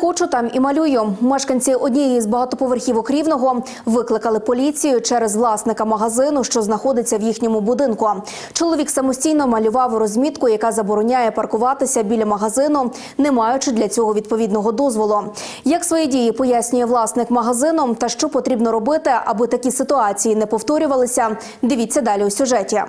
Хочу, там і малюю. Мешканці однієї з багатоповерхівок рівного викликали поліцію через власника магазину, що знаходиться в їхньому будинку. Чоловік самостійно малював розмітку, яка забороняє паркуватися біля магазину, не маючи для цього відповідного дозволу. Як свої дії пояснює власник магазину та що потрібно робити, аби такі ситуації не повторювалися, дивіться далі у сюжеті.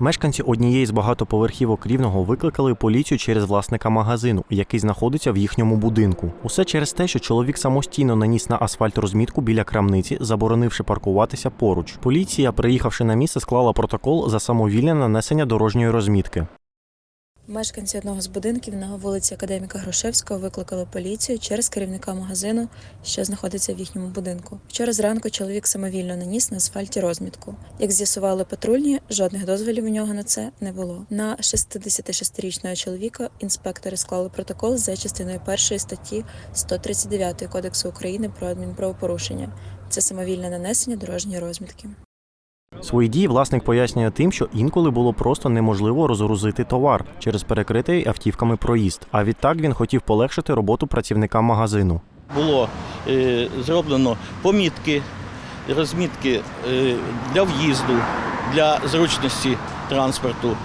Мешканці однієї з багатоповерхівок рівного викликали поліцію через власника магазину, який знаходиться в їхньому будинку. Усе через те, що чоловік самостійно наніс на асфальт розмітку біля крамниці, заборонивши паркуватися поруч. Поліція, приїхавши на місце, склала протокол за самовільне нанесення дорожньої розмітки. Мешканці одного з будинків на вулиці Академіка Грушевського викликали поліцію через керівника магазину, що знаходиться в їхньому будинку. Вчора зранку чоловік самовільно наніс на асфальті розмітку. Як з'ясували патрульні, жодних дозволів у нього на це не було. На 66-річного чоловіка інспектори склали протокол за частиною першої статті 139 Кодексу України про адмінправопорушення. Це самовільне нанесення дорожньої розмітки. Свої дії власник пояснює тим, що інколи було просто неможливо розгрузити товар через перекритий автівками проїзд. А відтак він хотів полегшити роботу працівникам магазину. було е, зроблено помітки, розмітки е, для в'їзду, для зручності транспорту.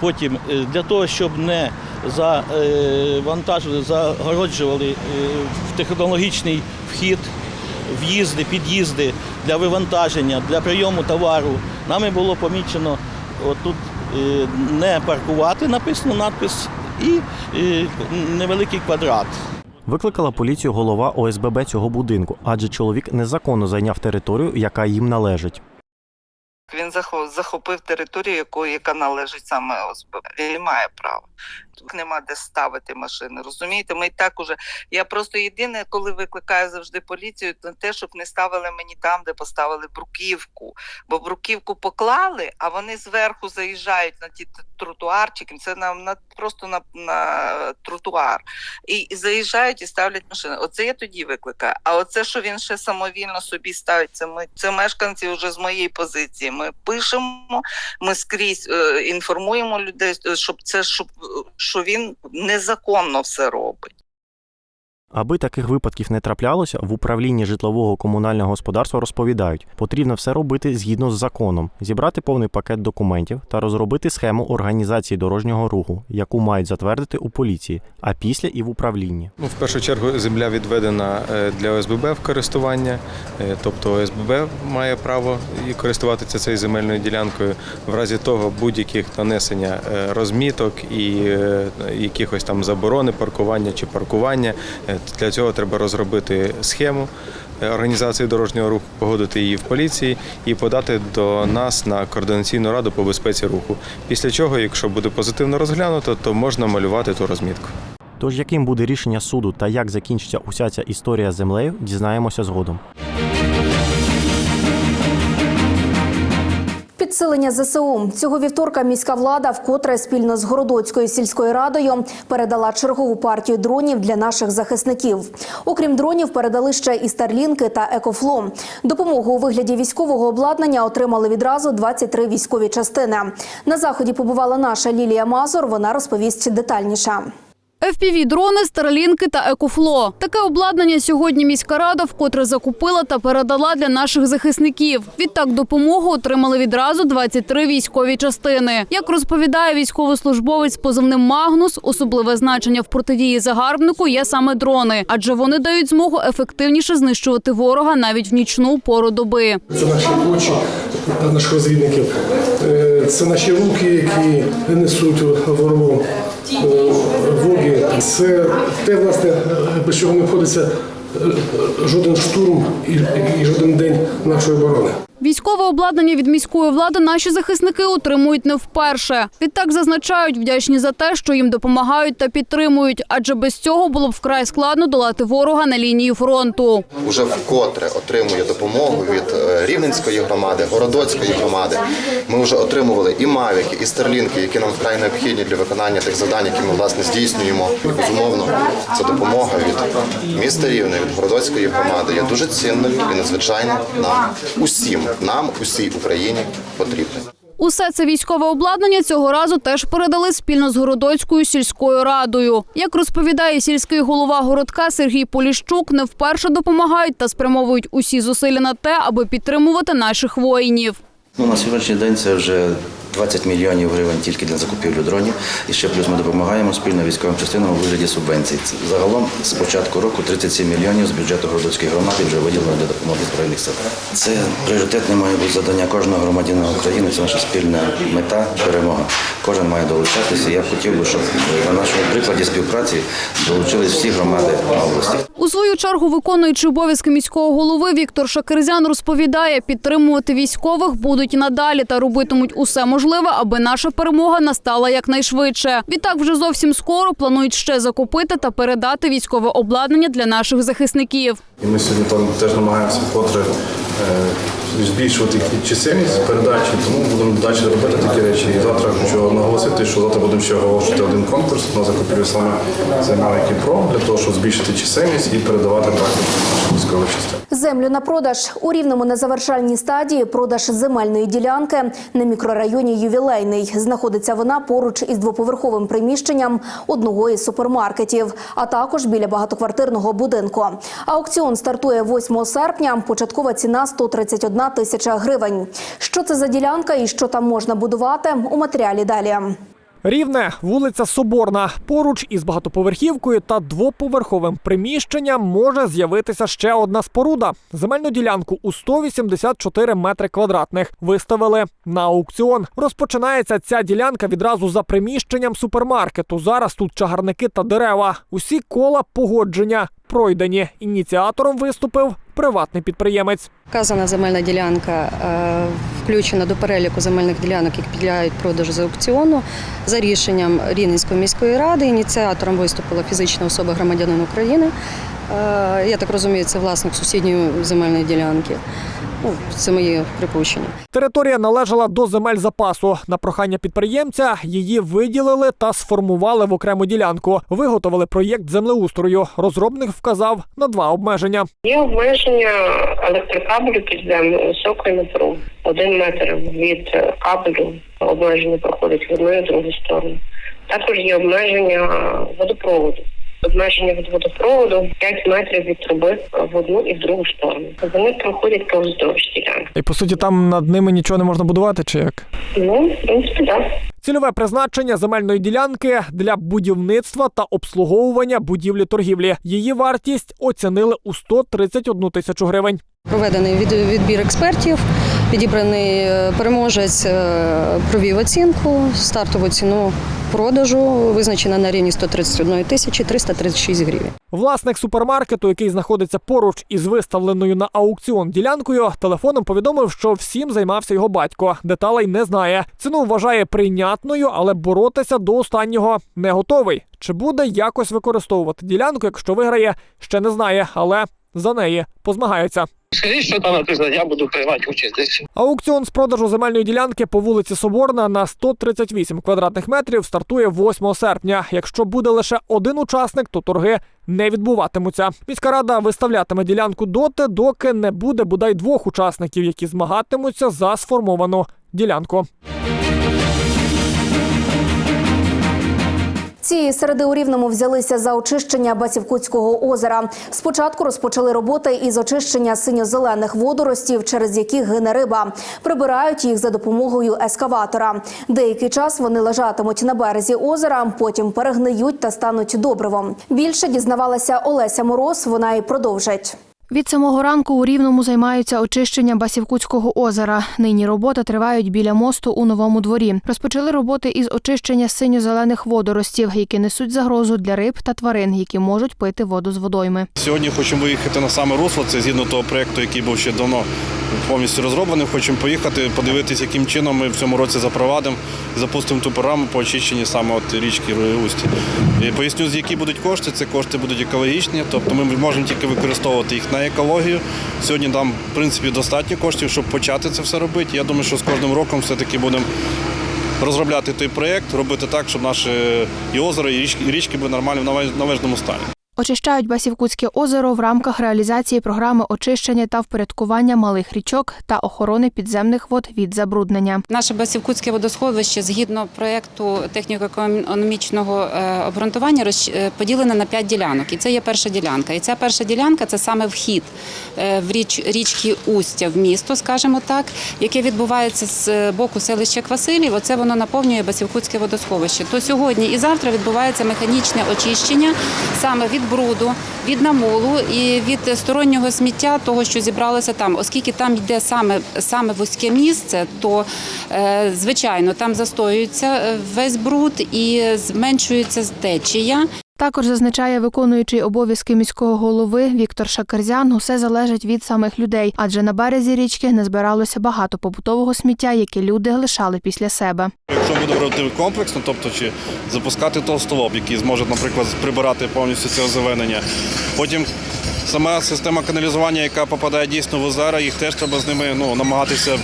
Потім е, для того, щоб не завантажували, загороджували е, в технологічний вхід, в'їзди, під'їзди для вивантаження, для прийому товару. Нами було помічено отут е, не паркувати, написано надпис, і е, невеликий квадрат. Викликала поліцію голова ОСББ цього будинку, адже чоловік незаконно зайняв територію, яка їм належить. Він захо- захопив територію, яку, яка належить саме ОСББ. Він не має права. Тут нема де ставити машини. Розумієте, ми і так уже. Я просто єдине, коли викликаю завжди поліцію, то те, щоб не ставили мені там, де поставили бруківку. Бо бруківку поклали, а вони зверху заїжджають на ті т- тротуарчики. Це на, на просто на, на тротуар. І, і заїжджають і ставлять машини. Оце я тоді викликаю. А оце, що він ще самовільно собі ставить, це ми це мешканці вже з моєї позиції. Ми пишемо, ми скрізь е, інформуємо людей, е, щоб це щоб, е, що він незаконно все робить. Аби таких випадків не траплялося, в управлінні житлового комунального господарства розповідають, потрібно все робити згідно з законом, зібрати повний пакет документів та розробити схему організації дорожнього руху, яку мають затвердити у поліції, а після і в управлінні. Ну, в першу чергу земля відведена е, для ОСББ в користування, е, тобто ОСББ має право і користуватися цією земельною ділянкою. В разі того будь-яких нанесення е, розміток і якихось там заборони паркування чи паркування. Для цього треба розробити схему е, організації дорожнього руху, погодити її в поліції і подати до нас на координаційну раду по безпеці руху. Після чого, якщо буде позитивно розглянуто, то можна малювати ту розмітку. Тож яким буде рішення суду та як закінчиться уся ця історія з землею, дізнаємося згодом. Підсилення ЗСУ цього вівторка міська влада вкотре спільно з Городоцькою сільською радою передала чергову партію дронів для наших захисників. Окрім дронів, передали ще і старлінки та екофло. Допомогу у вигляді військового обладнання отримали відразу 23 військові частини. На заході побувала наша Лілія Мазур. Вона розповість детальніше. FPV-дрони, старлінки та екофло. Таке обладнання сьогодні міська рада вкотре закупила та передала для наших захисників. Відтак допомогу отримали відразу 23 військові частини. Як розповідає військовослужбовець з позивним Магнус, особливе значення в протидії загарбнику є саме дрони, адже вони дають змогу ефективніше знищувати ворога навіть в нічну пору доби. Це наші очі наших розвідників. Е, Це наші руки, які несуть ворогу е, воги. Це те, власне, без чого не обходиться е, жоден штурм і жоден день нашої оборони. Військове обладнання від міської влади наші захисники отримують не вперше. Відтак зазначають, вдячні за те, що їм допомагають та підтримують, адже без цього було б вкрай складно долати ворога на лінії фронту. Уже вкотре отримує допомогу від е, Рівненської громади, Городоцької громади. Ми вже отримували і мавіки, і старлінки, які нам вкрай необхідні для виконання тих завдань, які ми власне здійснюємо. Безумовно, ця допомога від міста Рівне, від Городоцької громади є дуже цінною і надзвичайно нам усім, нам усій Україні потрібне. Усе це військове обладнання цього разу теж передали спільно з Городоцькою сільською радою. Як розповідає сільський голова городка Сергій Поліщук, не вперше допомагають та спрямовують усі зусилля на те, аби підтримувати наших воїнів. Ну, на сьогоднішній день це вже 20 мільйонів гривень тільки для закупівлі дронів. І ще плюс ми допомагаємо спільно військовим частинам у вигляді субвенцій. Загалом з початку року 37 мільйонів з бюджету Городоцької громади вже виділено для допомоги Збройних сил. Це пріоритетне має бути завдання кожного громадянина України. Це наша спільна мета, перемога. Кожен має долучатися. Я хотів би, щоб на нашому прикладі співпраці долучились всі громади області. У свою чергу, виконуючи обов'язки міського голови, Віктор Шакерзян розповідає, підтримувати військових будуть надалі та робитимуть усе можливе, аби наша перемога настала якнайшвидше. Відтак, вже зовсім скоро планують ще закупити та передати військове обладнання для наших захисників. І ми сьогодні теж намагаємося е, збільшувати їх чисельність передачі, тому будемо далі робити такі речі. І завтра хочу наголосити, що завтра будемо ще оголошувати один конкурс на закупівлю саме Займавики Про для того, щоб збільшити чисельність і передавати практику наших військових частин. Землю на продаж у рівному на завершальній стадії продаж земельної ділянки на мікрорайоні Ювілейний. Знаходиться вона поруч із двоповерховим приміщенням одного із супермаркетів, а також біля багатоквартирного будинку. Аукціон стартує 8 серпня. Початкова ціна 131 тисяча гривень. Що це за ділянка і що там можна будувати у матеріалі далі. Рівне, вулиця Соборна. Поруч із багатоповерхівкою та двоповерховим приміщенням може з'явитися ще одна споруда. Земельну ділянку у 184 метри квадратних виставили на аукціон. Розпочинається ця ділянка відразу за приміщенням супермаркету. Зараз тут чагарники та дерева. Усі кола погодження пройдені. Ініціатором виступив приватний підприємець. Вказана земельна ділянка е, включена до переліку земельних ділянок, які підлягають продажу з аукціону. За рішенням Рівненської міської ради ініціатором виступила фізична особа громадянин України. Е, Я так розумію, це власник сусідньої земельної ділянки. Ну, це мої припущення. Територія належала до земель запасу. На прохання підприємця її виділили та сформували в окрему ділянку. Виготовили проєкт землеустрою. Розробник вказав на два обмеження. Є обмеження електрокабелю підземного високої напруги. Один метр від кабелю обмеження проходить в одну і другу сторону. Також є обмеження водопроводу. Обмеження від водопроводу 5 метрів від труби в одну і в другу сторону. Вони проходять повздовж ділянки. І по суті, там над ними нічого не можна будувати, чи як? Ну, в принципі, так. Цільове призначення земельної ділянки для будівництва та обслуговування будівлі торгівлі. Її вартість оцінили у 131 тисячу гривень. Проведений від- відбір експертів, підібраний е, переможець, е, провів оцінку, стартову ціну продажу визначена на рівні 131 тисячі 336 гривень. Власник супермаркету, який знаходиться поруч із виставленою на аукціон ділянкою, телефоном повідомив, що всім займався його батько. Деталей не знає. Ціну вважає прийнятною, але боротися до останнього не готовий. Чи буде якось використовувати ділянку, якщо виграє, ще не знає, але за неї позмагається. Скажіть, що там написано, я буду приймати участь десь. Аукціон з продажу земельної ділянки по вулиці Соборна на 138 квадратних метрів стартує 8 серпня. Якщо буде лише один учасник, то торги не відбуватимуться. Міська рада виставлятиме ділянку доти, доки не буде бодай двох учасників, які змагатимуться за сформовану ділянку. Цієї середи у Рівному взялися за очищення Басівкутського озера. Спочатку розпочали роботи із очищення синьо-зелених водоростів, через які гине риба. Прибирають їх за допомогою ескаватора. Деякий час вони лежатимуть на березі озера, потім перегниють та стануть добривом. Більше дізнавалася Олеся Мороз. Вона і продовжить. Від самого ранку у Рівному займаються очищення Басівкутського озера. Нині роботи тривають біля мосту у новому дворі. Розпочали роботи із очищення синьо-зелених водоростів, які несуть загрозу для риб та тварин, які можуть пити воду з водойми. Сьогодні хочемо виїхати на саме русло. Це згідно того проєкту, який був ще давно повністю розроблений. Хочемо поїхати, подивитися, яким чином ми в цьому році запровадимо запустимо ту програму по очищенні саме от річки Усті. Поясню, з які будуть кошти. Це кошти будуть екологічні, тобто ми можемо тільки використовувати їх на екологію. Сьогодні нам, в принципі, достатньо коштів, щоб почати це все робити. Я думаю, що з кожним роком все-таки будемо розробляти той проєкт, робити так, щоб наші і озера, і річки, були нормально в належному стані. Очищають Басівкутське озеро в рамках реалізації програми очищення та впорядкування малих річок та охорони підземних вод від забруднення. Наше Басівкутське водосховище згідно проєкту техніко-економічного е, обґрунтування е, поділене на п'ять ділянок. І це є перша ділянка. І ця перша ділянка це саме вхід е, в річ річки Устя в місто, скажімо так, яке відбувається з боку селища Квасилів. Оце воно наповнює Басівкутське водосховище. То сьогодні і завтра відбувається механічне очищення саме від бруду, від намолу і від стороннього сміття, того, що зібралося там, оскільки там йде саме, саме вузьке місце, то е, звичайно там застоюється е, весь бруд і зменшується течія. Також зазначає виконуючий обов'язки міського голови Віктор Шакарзян, усе залежить від самих людей, адже на березі річки не збиралося багато побутового сміття, яке люди лишали після себе. Якщо буде робити комплексно, тобто чи запускати толстолоб, який зможе, наприклад, прибирати повністю це озеленення. Потім сама система каналізування, яка попадає дійсно в озера, їх теж треба з ними ну, намагатися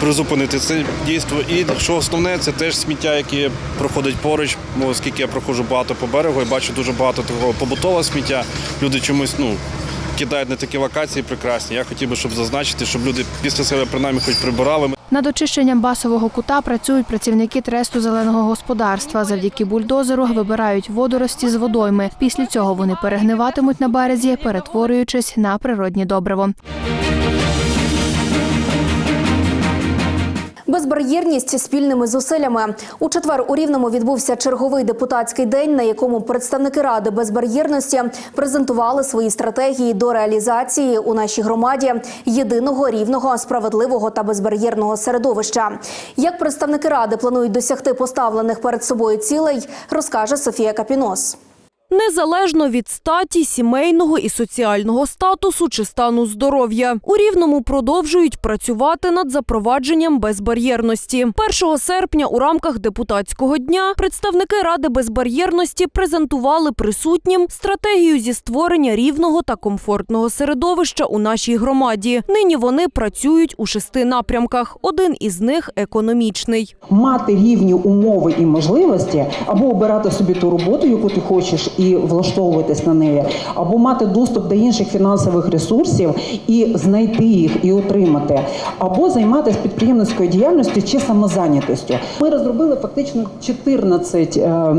призупинити це дійство. І що основне, це теж сміття, яке проходить поруч. Ну, оскільки я проходжу багато по берегу і бачу дуже багато такого побутового сміття. Люди чомусь ну, кидають на такі локації прекрасні. Я хотів би, щоб зазначити, щоб люди після себе принаймні хоч прибирали. Над очищенням басового кута працюють працівники тресту зеленого господарства. Завдяки бульдозеру вибирають водорості з водойми. Після цього вони перегниватимуть на березі, перетворюючись на природні добриво. Безбар'єрність спільними зусиллями у четвер у Рівному відбувся черговий депутатський день, на якому представники ради безбар'єрності презентували свої стратегії до реалізації у нашій громаді єдиного рівного, справедливого та безбар'єрного середовища. Як представники ради планують досягти поставлених перед собою цілей, розкаже Софія Капінос. Незалежно від статі, сімейного і соціального статусу чи стану здоров'я. У Рівному продовжують працювати над запровадженням безбар'єрності. 1 серпня у рамках депутатського дня представники Ради безбар'єрності презентували присутнім стратегію зі створення рівного та комфортного середовища у нашій громаді. Нині вони працюють у шести напрямках. Один із них економічний. мати рівні умови і можливості, або обирати собі ту роботу, яку ти хочеш, і влаштовуватись на неї, або мати доступ до інших фінансових ресурсів і знайти їх і отримати, або займатися підприємницькою діяльністю чи самозайнятістю. Ми розробили фактично 14 е,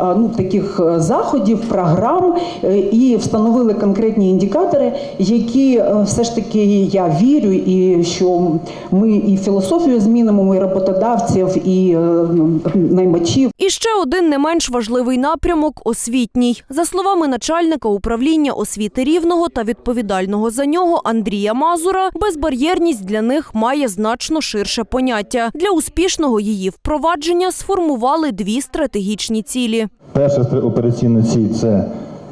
Ну, таких е, заходів, програм е, і встановили конкретні індикатори, які е, все ж таки я вірю, і що ми і філософію змінимо, і роботодавців, і е, наймачів. І ще один не менш важливий напрямок освітній. За словами начальника управління освіти рівного та відповідального за нього Андрія Мазура, безбар'єрність для них має значно ширше поняття. Для успішного її впровадження сформували дві стратегічні цілі. Перша операційна ціль це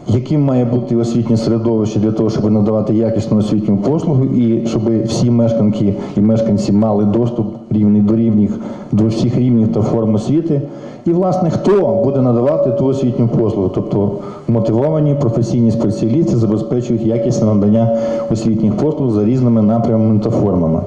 яким має бути освітнє середовище для того, щоб надавати якісну освітню послугу, і щоб всі мешканки і мешканці мали доступ рівний до рівних до всіх рівнів та форм освіти. І, власне, хто буде надавати ту освітню послугу, тобто мотивовані професійні спеціалісти забезпечують якісне надання освітніх послуг за різними напрямами та формами.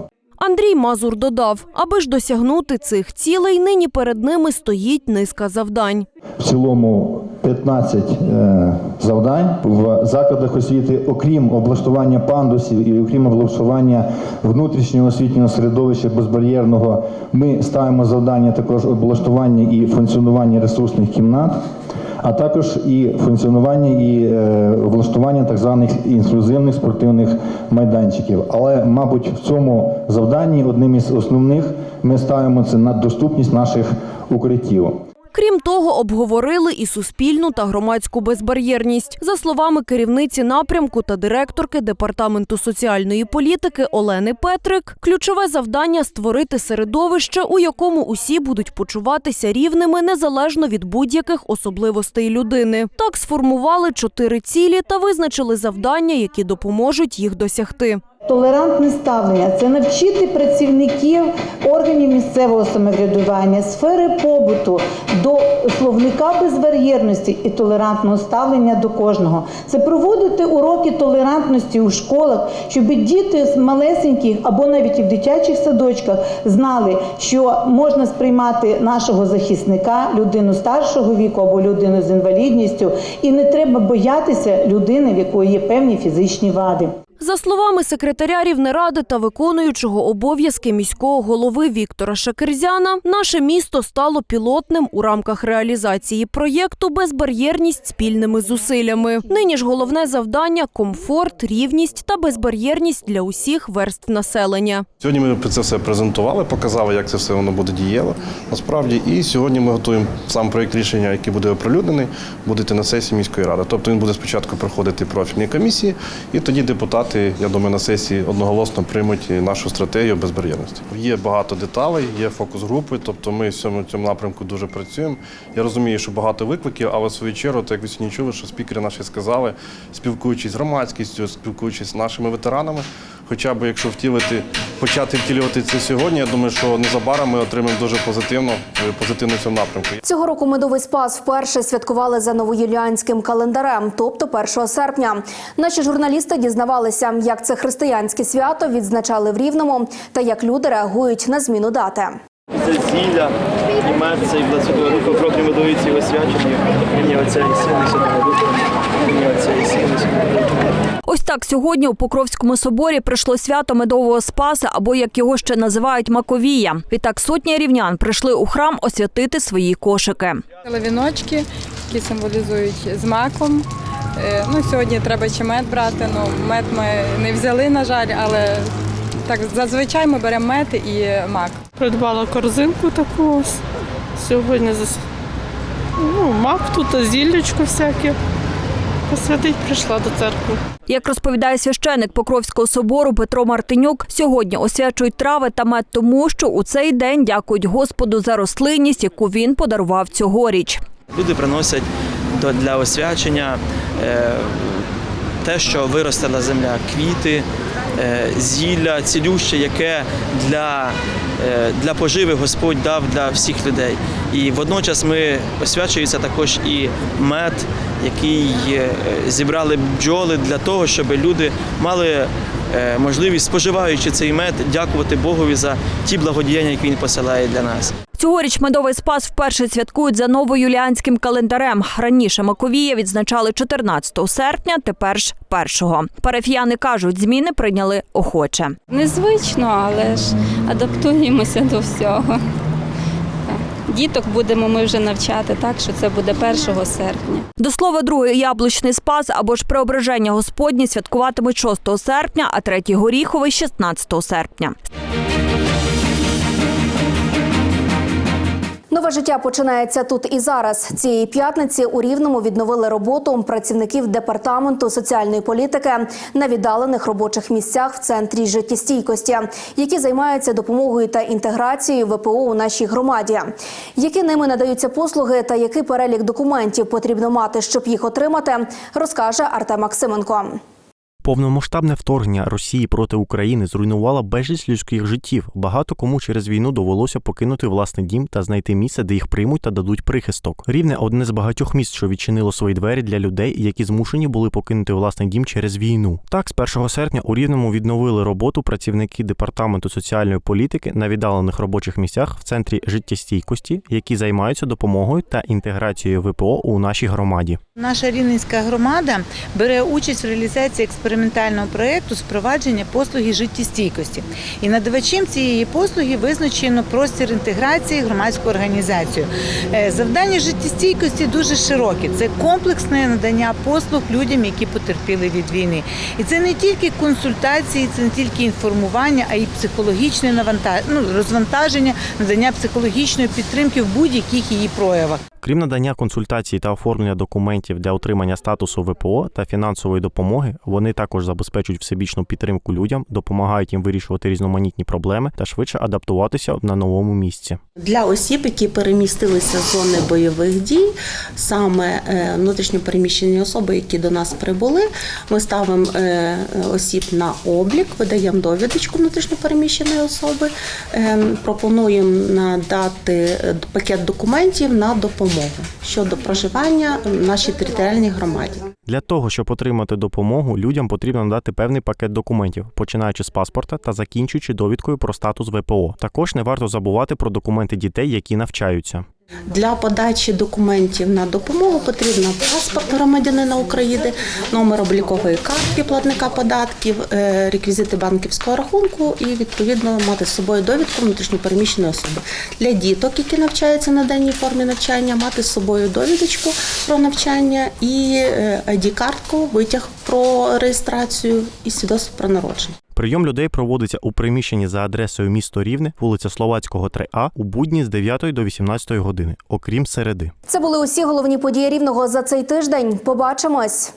Андрій Мазур додав, аби ж досягнути цих цілей, нині перед ними стоїть низка завдань. В цілому 15 е, завдань в закладах освіти, окрім облаштування пандусів і окрім облаштування внутрішнього освітнього середовища безбар'єрного, ми ставимо завдання також облаштування і функціонування ресурсних кімнат. А також і функціонування і е, облаштування так званих інклюзивних спортивних майданчиків. Але, мабуть, в цьому завданні одним із основних ми ставимо це на доступність наших укриттів. Крім того, обговорили і суспільну та громадську безбар'єрність. За словами керівниці напрямку та директорки департаменту соціальної політики Олени Петрик, ключове завдання створити середовище, у якому усі будуть почуватися рівними незалежно від будь-яких особливостей людини. Так сформували чотири цілі та визначили завдання, які допоможуть їх досягти. Толерантне ставлення це навчити працівників органів місцевого самоврядування, сфери побуту до словника безбар'єрності і толерантного ставлення до кожного. Це проводити уроки толерантності у школах, щоб діти з малесеньких або навіть і в дитячих садочках знали, що можна сприймати нашого захисника, людину старшого віку або людину з інвалідністю, і не треба боятися людини, в якої є певні фізичні вади. За словами секретаря Рівнеради та виконуючого обов'язки міського голови Віктора Шакерзяна, наше місто стало пілотним у рамках реалізації проєкту Безбар'єрність спільними зусиллями. Нині ж головне завдання комфорт, рівність та безбар'єрність для усіх верств населення. Сьогодні ми це все презентували, показали, як це все воно буде діяло. Насправді, і сьогодні ми готуємо сам проєкт рішення, який буде оприлюднений, буде на сесії міської ради. Тобто він буде спочатку проходити профільні комісії, і тоді депутати, я думаю, на сесії одноголосно приймуть нашу стратегію безбар'єрності. Є багато деталей, є фокус-групи, тобто ми в цьому цьому напрямку дуже працюємо. Я розумію, що багато викликів, але в свою чергу, так як ви сьогодні чули, що спікери наші сказали, спілкуючись з громадськістю, спілкуючись з нашими ветеранами. Хоча б якщо втілити, почати втілювати це сьогодні, я думаю, що незабаром ми отримаємо дуже позитивно, позитивно в цьому напрямку. Цього року медовий спас вперше святкували за новоюліанським календарем, тобто 1 серпня. Наші журналісти дізнавалися, як це християнське свято відзначали в Рівному та як люди реагують на зміну дати. Це зілля, і мед, це і Святого Духа, окропні медовиці його свячені, ім'я Отця і Сина, і Святого Духа, ім'я Отця і Сина, і Святого Духа. Так сьогодні у Покровському соборі прийшло свято медового спаса, або як його ще називають Маковія. Відтак сотні рівнян прийшли у храм освятити свої кошики. Віночки, які символізують з маком. Е, Ну, сьогодні треба ще мед брати. Ну, мед ми не взяли, на жаль, але так зазвичай ми беремо мед і мак. Придбала корзинку таку ось. Сьогодні ну, мак тут, зіллячко всяке. Посвятить прийшла до церкви. Як розповідає священик Покровського собору Петро Мартинюк, сьогодні освячують трави та мед тому, що у цей день дякують Господу за рослинність, яку він подарував цьогоріч. Люди приносять до- для освячення е, те, що виростила земля, квіти, е, зілля, цілюще, яке для, е, для поживи Господь дав для всіх людей. І водночас ми освячується також і мед, який е, зібрали бджоли для того, щоб люди мали можливість, споживаючи цей мед, дякувати Богові за ті благодіяння, які він посилає для нас. Цьогоріч медовий спас вперше святкують за новоюліанським календарем. Раніше Маковія відзначали 14 серпня, тепер ж 1. Парафіяни кажуть, зміни прийняли охоче. Незвично, але ж адаптуємося до всього. Діток будемо ми вже навчати так, що це буде 1 серпня. До слова, другий яблучний спас або ж преображення Господні святкуватимуть 6 серпня, а третій горіховий 16 серпня. Нове життя починається тут і зараз. Цієї п'ятниці у Рівному відновили роботу працівників департаменту соціальної політики на віддалених робочих місцях в центрі життєстійкості, які займаються допомогою та інтеграцією ВПО у нашій громаді. Які ними надаються послуги та який перелік документів потрібно мати, щоб їх отримати, розкаже Артем Максименко. Повномасштабне вторгнення Росії проти України зруйнувало безліч людських життів. Багато кому через війну довелося покинути власний дім та знайти місце, де їх приймуть та дадуть прихисток. Рівне одне з багатьох міст, що відчинило свої двері для людей, які змушені були покинути власний дім через війну. Так, з 1 серпня у Рівному відновили роботу працівники департаменту соціальної політики на віддалених робочих місцях в центрі життєстійкості, які займаються допомогою та інтеграцією ВПО у нашій громаді. Наша рівненська громада бере участь в реалізації експертизної експериментального проєкту з впровадження послуги життєстійкості. І надавачем цієї послуги визначено простір інтеграції громадську організацію. Е, Завдання життєстійкості дуже широке. Це комплексне надання послуг людям, які потерпіли від війни. І це не тільки консультації, це не тільки інформування, а й психологічне навантаж... ну, розвантаження, надання психологічної підтримки в будь-яких її проявах. Крім надання консультацій та оформлення документів для отримання статусу ВПО та фінансової допомоги, вони також забезпечують всебічну підтримку людям, допомагають їм вирішувати різноманітні проблеми та швидше адаптуватися на новому місці. Для осіб, які перемістилися з зони бойових дій, саме е, внутрішньо переміщені особи, які до нас прибули, ми ставимо е, осіб на облік, видаємо довідочку внутрішньо переміщеної особи, е, пропонуємо надати е, пакет документів на допомогу щодо проживання в нашій територіальній громаді. Для того, щоб отримати допомогу, людям потрібно надати певний пакет документів, починаючи з паспорта та закінчуючи довідкою про статус ВПО. Також не варто забувати про документи дітей, які навчаються. Для подачі документів на допомогу потрібно паспорт громадянина України, номер облікової картки платника податків, е, реквізити банківського рахунку і відповідно мати з собою довідку внутрішньопереміщеної особи. Для діток, які навчаються на даній формі навчання, мати з собою довідочку про навчання і ID-картку, витяг про реєстрацію і свідоцтво про народження. Прийом людей проводиться у приміщенні за адресою місто Рівне, вулиця Словацького, 3А, у будні з 9 до 18 години, окрім середи. Це були усі головні події рівного за цей тиждень. Побачимось.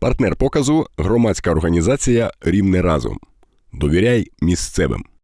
Партнер показу громадська організація Рівне разом. Довіряй місцевим.